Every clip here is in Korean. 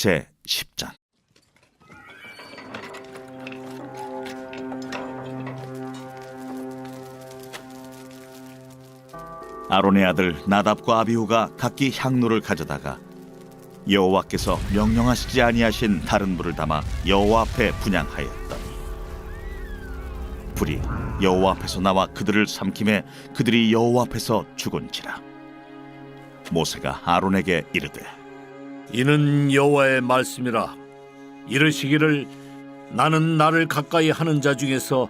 제 10장. 아론의 아들 나답과 아비후가 각기 향로를 가져다가 여호와께서 명령하시지 아니하신 다른 불을 담아 여호와 앞에 분양하였더니 불이 여호와 앞에서 나와 그들을 삼킴에 그들이 여호와 앞에서 죽은지라. 모세가 아론에게 이르되 이는 여호와의 말씀이라. 이르시기를 나는 나를 가까이 하는 자 중에서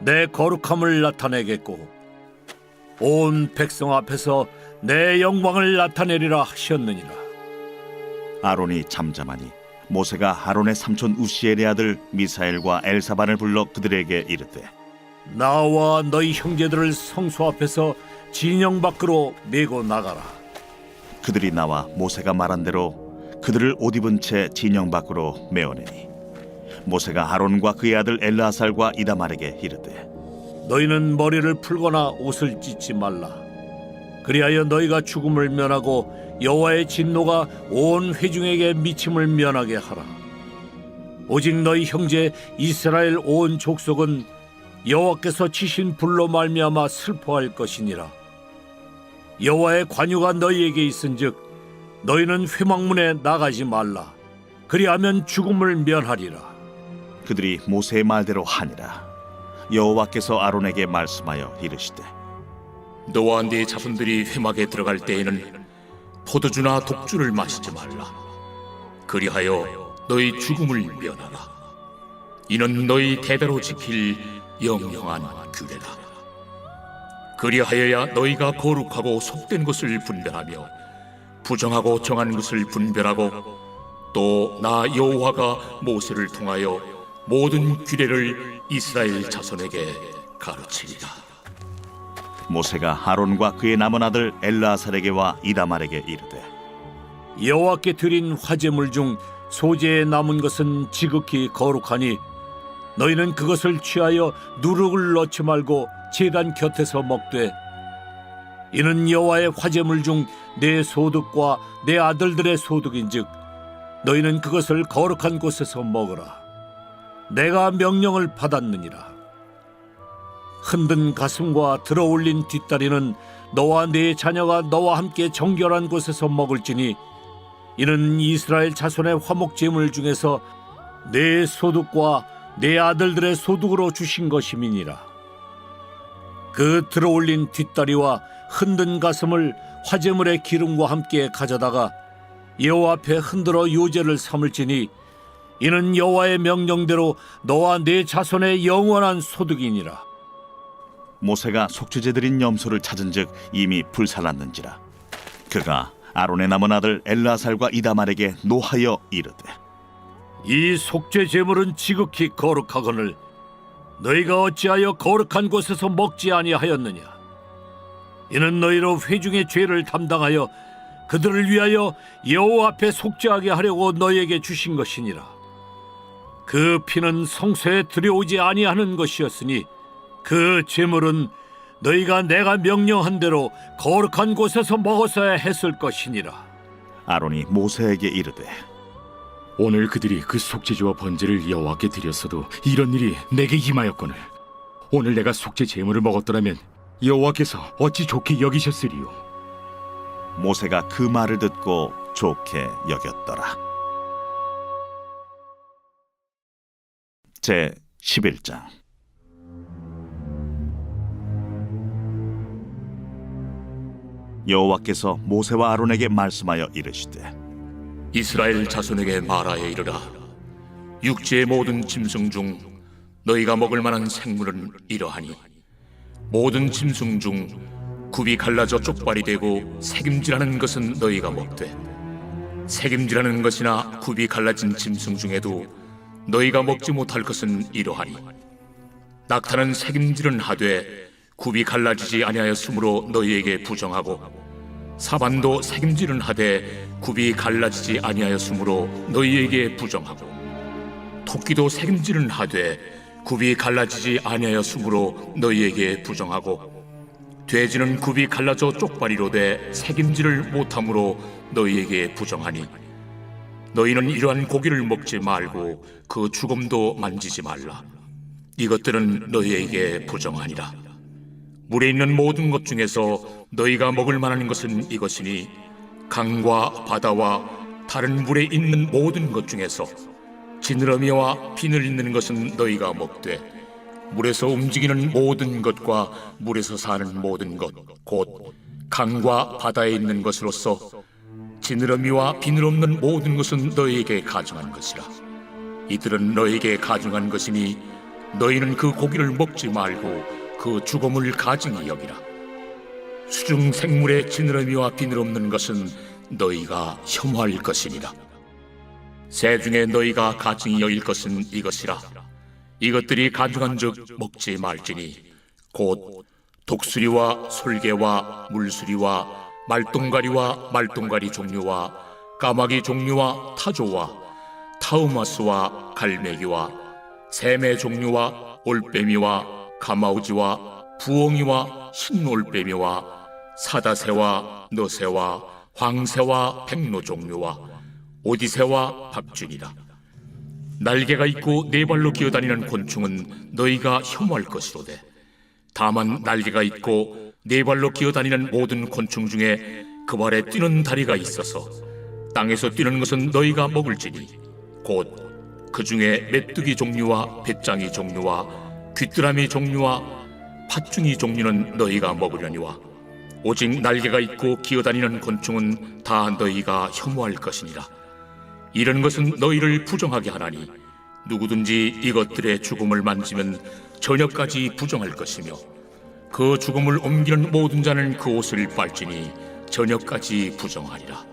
내 거룩함을 나타내겠고 온 백성 앞에서 내 영광을 나타내리라 하셨느니라. 아론이 잠잠하니 모세가 아론의 삼촌 우시엘의 아들 미사엘과 엘사반을 불러 그들에게 이르되 나와 너희 형제들을 성소 앞에서 진영 밖으로 내고 나가라. 그들이 나와 모세가 말한 대로 그들을 옷 입은 채 진영 밖으로 메어내니 모세가 아론과 그의 아들 엘라살과 이다말에게 이르되 너희는 머리를 풀거나 옷을 찢지 말라. 그리하여 너희가 죽음을 면하고 여호와의 진노가 온 회중에게 미침을 면하게 하라. 오직 너희 형제 이스라엘 온 족속은 여호와께서 치신 불로 말미암아 슬퍼할 것이니라. 여호와의 관유가 너희에게 있은즉 너희는 회막문에 나가지 말라. 그리하면 죽음을 면하리라. 그들이 모세의 말대로 하니라 여호와께서 아론에게 말씀하여 이르시되 너와 네 자손들이 회막에 들어갈 때에는 포도주나 독주를 마시지 말라. 그리하여 너희 죽음을 면하라. 이는 너희 대대로 지킬 영영한 규례다. 그리하여야 너희가 거룩하고 속된 것을 분별하며 부정하고 정한 것을 분별하고 또 나 여호와가 모세를 통하여 모든 규례를 이스라엘 자손에게 가르치리라. 모세가 아론과 그의 남은 아들 엘라살에게와 이다말에게 이르되 여호와께 드린 화제물 중 소재에 남은 것은 지극히 거룩하니 너희는 그것을 취하여 누룩을 넣지 말고 제단 곁에서 먹되 이는 여호와의 화제물 중 내 소득과 내 아들들의 소득인즉 너희는 그것을 거룩한 곳에서 먹으라 내가 명령을 받았느니라 흔든 가슴과 들어올린 뒷다리는 너와 네 자녀가 너와 함께 정결한 곳에서 먹을지니 이는 이스라엘 자손의 화목 제물 중에서 내 소득과 내 아들들의 소득으로 주신 것임이니라. 그 들어올린 뒷다리와 흔든 가슴을 화제물의 기름과 함께 가져다가 여호와 앞에 흔들어 요제를 삼을지니 이는 여호와의 명령대로 너와 네 자손의 영원한 소득이니라. 모세가 속죄제 드린 염소를 찾은즉 이미 불살랐는지라 그가 아론의 남은 아들 엘라살과 이다말에게 노하여 이르되 이 속죄 제물은 지극히 거룩하거늘 너희가 어찌하여 거룩한 곳에서 먹지 아니하였느냐 이는 너희로 회중의 죄를 담당하여 그들을 위하여 여호와 앞에 속죄하게 하려고 너희에게 주신 것이니라. 그 피는 성소에 들여오지 아니하는 것이었으니 그 제물은 너희가 내가 명령한 대로 거룩한 곳에서 먹었어야 했을 것이니라. 아론이 모세에게 이르되 오늘 그들이 그 속죄제와 번제를 여호와께 드렸어도 이런 일이 내게 임하였거늘 오늘 내가 속죄 제물을 먹었더라면 여호와께서 어찌 좋게 여기셨으리요? 모세가 그 말을 듣고 좋게 여겼더라. 제 11장. 여호와께서 모세와 아론에게 말씀하여 이르시되 이스라엘 자손에게 말하여 이르라. 육지의 모든 짐승 중 너희가 먹을 만한 생물은 이러하니 모든 짐승 중 굽이 갈라져 쪽발이 되고 색임질하는 것은 너희가 먹되 색임질하는 것이나 굽이 갈라진 짐승 중에도 너희가 먹지 못할 것은 이러하니 낙타는 색임질은 하되 굽이 갈라지지 아니하였으므로 너희에게 부정하고 사반도 색임질은 하되 굽이 갈라지지 아니하였으므로 너희에게 부정하고 토끼도 색임질은 하되 굽이 갈라지지 아니하였으므로 너희에게 부정하고 돼지는 굽이 갈라져 쪽발이로 돼 색임질을 못함으로 너희에게 부정하니 너희는 이러한 고기를 먹지 말고 그 죽음도 만지지 말라. 이것들은 너희에게 부정하니라. 물에 있는 모든 것 중에서 너희가 먹을 만한 것은 이것이니 강과 바다와 다른 물에 있는 모든 것 중에서 지느러미와 비늘 있는 것은 너희가 먹되 물에서 움직이는 모든 것과 물에서 사는 모든 것 곧 강과 바다에 있는 것으로서 지느러미와 비늘 없는 모든 것은 너희에게 가증한 것이라. 이들은 너희에게 가증한 것이니 너희는 그 고기를 먹지 말고 그 죽음을 가증히 여기라. 수중 생물의 지느러미와 비늘 없는 것은 너희가 혐오할 것이니라 새 중에 너희가 가증히 여길 것은 이것이라. 이것들이 가증한즉 먹지 말지니 곧 독수리와 솔개와 물수리와 말똥가리와 말똥가리 종류와 까마귀 종류와 타조와 타우마스와 갈매기와 샘의 종류와 올빼미와 가마우지와 부엉이와 흰올빼미와 사다새와 너새와 황새와 백로 종류와 오디새와 박쥐니라. 날개가 있고 네 발로 기어다니는 곤충은 너희가 혐오할 것이로되 다만 날개가 있고 네 발로 기어다니는 모든 곤충 중에 그 발에 뛰는 다리가 있어서 땅에서 뛰는 것은 너희가 먹을지니 곧 그 중에 메뚜기 종류와 배짱이 종류와 귀뚜라미 종류와 팥중이 종류는 너희가 먹으려니와 오직 날개가 있고 기어다니는 곤충은 다 너희가 혐오할 것이니라 이런 것은 너희를 부정하게 하나니 누구든지 이것들의 죽음을 만지면 저녁까지 부정할 것이며 그 죽음을 옮기는 모든 자는 그 옷을 빨지니 저녁까지 부정하리라.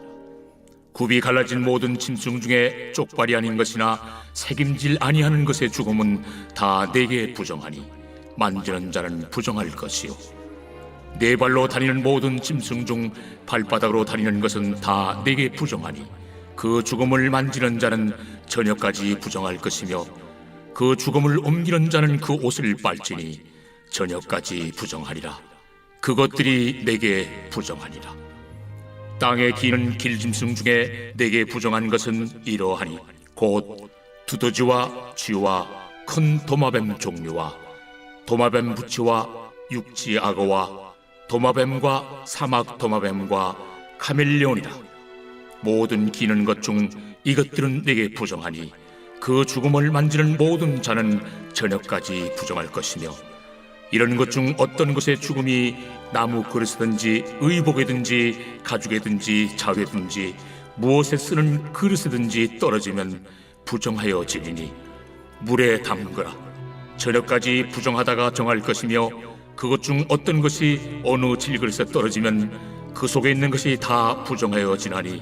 굽이 갈라진 모든 짐승 중에 쪽발이 아닌 것이나 책임질 아니하는 것의 죽음은 다 내게 부정하니 만지는 자는 부정할 것이요. 네 발로 다니는 모든 짐승 중 발바닥으로 다니는 것은 다 내게 부정하니 그 죽음을 만지는 자는 저녁까지 부정할 것이며 그 죽음을 옮기는 자는 그 옷을 빨지니 저녁까지 부정하리라. 그것들이 내게 부정하니라. 땅에 기는 길짐승 중에 내게 부정한 것은 이러하니 곧 두더지와 쥐와 큰 도마뱀 종류와 도마뱀 부치와 육지 악어와 도마뱀과 사막 도마뱀과 카멜레온이라. 모든 기는 것 중 이것들은 내게 부정하니 그 죽음을 만지는 모든 자는 저녁까지 부정할 것이며 이런 것 중 어떤 것의 죽음이 나무 그릇이든지 의복이든지 가죽이든지 자회든지 무엇에 쓰는 그릇이든지 떨어지면 부정하여 지리니 물에 담그라. 저녁까지 부정하다가 정할 것이며 그것 중 어떤 것이 어느 질그릇에 떨어지면 그 속에 있는 것이 다 부정하여 지나니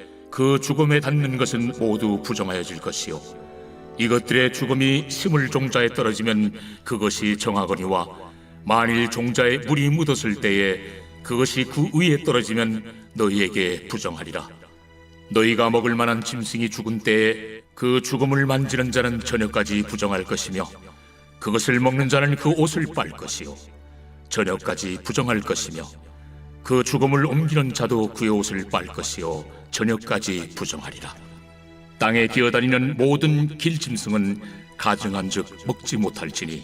그 죽음에 닿는 것은 모두 부정하여질 것이요. 이것들의 죽음이 심을 종자에 떨어지면 그것이 정하거니와 만일 종자에 물이 묻었을 때에 그것이 그 위에 떨어지면 너희에게 부정하리라. 너희가 먹을 만한 짐승이 죽은 때에 그 죽음을 만지는 자는 저녁까지 부정할 것이며 그것을 먹는 자는 그 옷을 빨 것이요. 저녁까지 부정할 것이며 그 죽음을 옮기는 자도 그의 옷을 빨 것이요 저녁까지 부정하리라. 땅에 기어다니는 모든 길짐승은 가증한즉 먹지 못할지니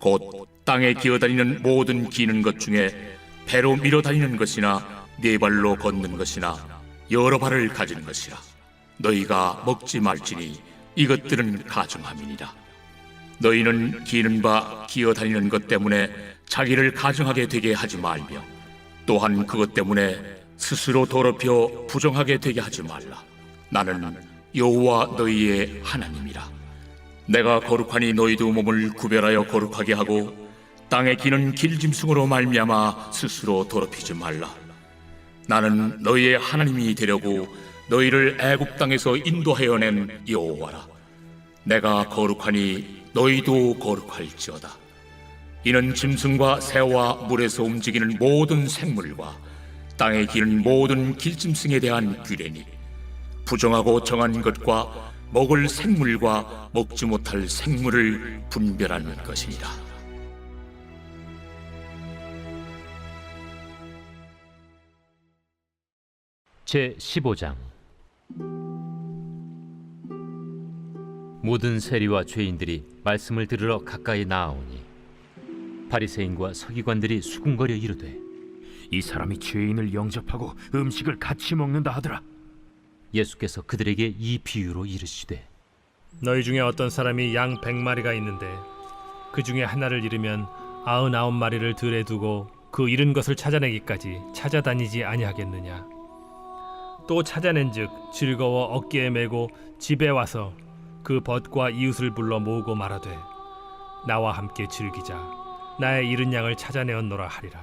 곧 땅에 기어다니는 모든 기는 것 중에 배로 밀어다니는 것이나 네 발로 걷는 것이나 여러 발을 가진 것이라 너희가 먹지 말지니 이것들은 가증함이니라 너희는 기는 바 기어다니는 것 때문에 자기를 가증하게 되게 하지 말며 또한 그것 때문에 스스로 더럽혀 부정하게 되게 하지 말라. 나는 여호와 너희의 하나님이라. 내가 거룩하니 너희도 몸을 구별하여 거룩하게 하고 땅에 기는 길짐승으로 말미암아 스스로 더럽히지 말라. 나는 너희의 하나님이 되려고 너희를 애굽 땅에서 인도하여 낸 여호와라. 내가 거룩하니 너희도 거룩할지어다. 이는 짐승과 새와 물에서 움직이는 모든 생물과 땅에 기는 모든 길짐승에 대한 규례니 부정하고 정한 것과 먹을 생물과 먹지 못할 생물을 분별하는 것이니라. 제 15장 모든 세리와 죄인들이 말씀을 들으러 가까이 나아오니 바리새인과 서기관들이 수군거려 이르되 이 사람이 죄인을 영접하고 음식을 같이 먹는다 하더라. 예수께서 그들에게 이 비유로 이르시되 너희 중에 어떤 사람이 양 백마리가 있는데 그 중에 하나를 잃으면 아흔아홉 마리를 들에 두고 그 잃은 것을 찾아내기까지 찾아다니지 아니하겠느냐? 또 찾아낸즉 즐거워 어깨에 메고 집에 와서 그 벗과 이웃을 불러 모으고 말하되 나와 함께 즐기자. 나의 잃은 양을 찾아내었노라 하리라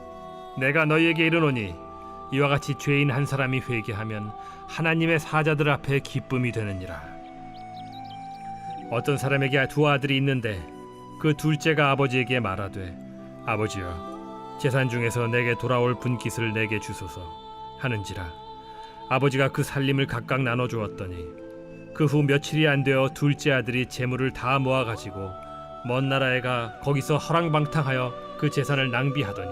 내가 너희에게 이르노니 이와 같이 죄인 한 사람이 회개하면 하나님의 사자들 앞에 기쁨이 되느니라. 어떤 사람에게 두 아들이 있는데 그 둘째가 아버지에게 말하되 아버지여 재산 중에서 내게 돌아올 분깃을 내게 주소서 하는지라 아버지가 그 살림을 각각 나눠 주었더니 그 후 며칠이 안 되어 둘째 아들이 재물을 다 모아 가지고 먼 나라에 가 거기서 허랑방탕하여 그 재산을 낭비하더니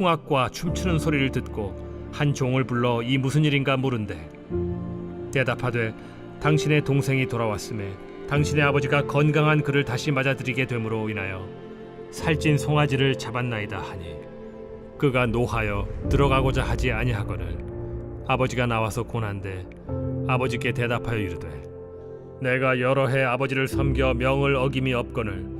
풍악과 춤추는 소리를 듣고 한 종을 불러 이 무슨 일인가 물은데 대답하되 당신의 동생이 돌아왔음에 당신의 아버지가 건강한 그를 다시 맞아들이게 됨으로 인하여 살찐 송아지를 잡았나이다 하니 그가 노하여 들어가고자 하지 아니하거늘 아버지가 나와서 고난데 아버지께 대답하여 이르되 내가 여러 해 아버지를 섬겨 명을 어김이 없거늘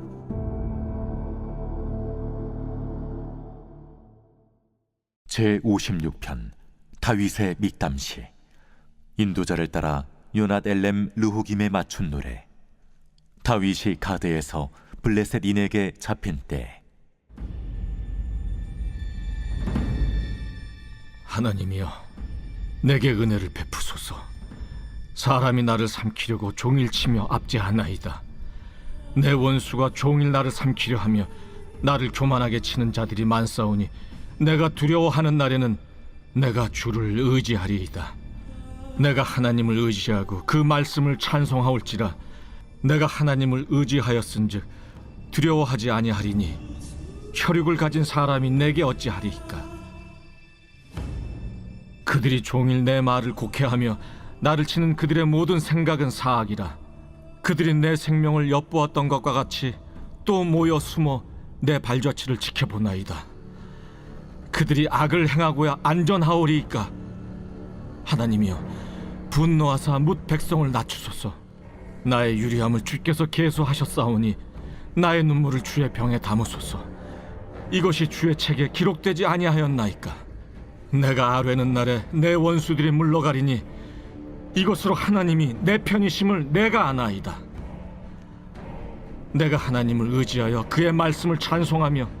제 56편 다윗의 mik담시 인도자를 따라 요낫 엘렘 르후김에 맞춘 노래 다윗이 가드에서 블레셋 인에게 잡힌 때 하나님이여, 내게 은혜를 베푸소서. 사람이 나를 삼키려고 종일 치며 압제하나이다. 내 원수가 종일 나를 삼키려 하며 나를 교만하게 치는 자들이 많사오니 내가 두려워하는 날에는 내가 주를 의지하리이다. 내가 하나님을 의지하고 그 말씀을 찬송하올지라 내가 하나님을 의지하였은즉 두려워하지 아니하리니 혈육을 가진 사람이 내게 어찌하리이까? 그들이 종일 내 말을 곡해하며 나를 치는 그들의 모든 생각은 사악이라. 그들이 내 생명을 엿보았던 것과 같이 또 모여 숨어 내 발자취를 지켜보나이다 그들이 악을 행하고야 안전하오리이까? 하나님이여 분노하사 묻 백성을 낮추소서. 나의 유리함을 주께서 계수하셨사오니 나의 눈물을 주의 병에 담으소서. 이것이 주의 책에 기록되지 아니하였나이까? 내가 아뢰는 날에 내 원수들이 물러가리니 이것으로 하나님이 내 편이심을 내가 아나이다. 내가 하나님을 의지하여 그의 말씀을 찬송하며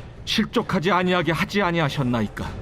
실족하지 아니하게 하지 아니하셨나이까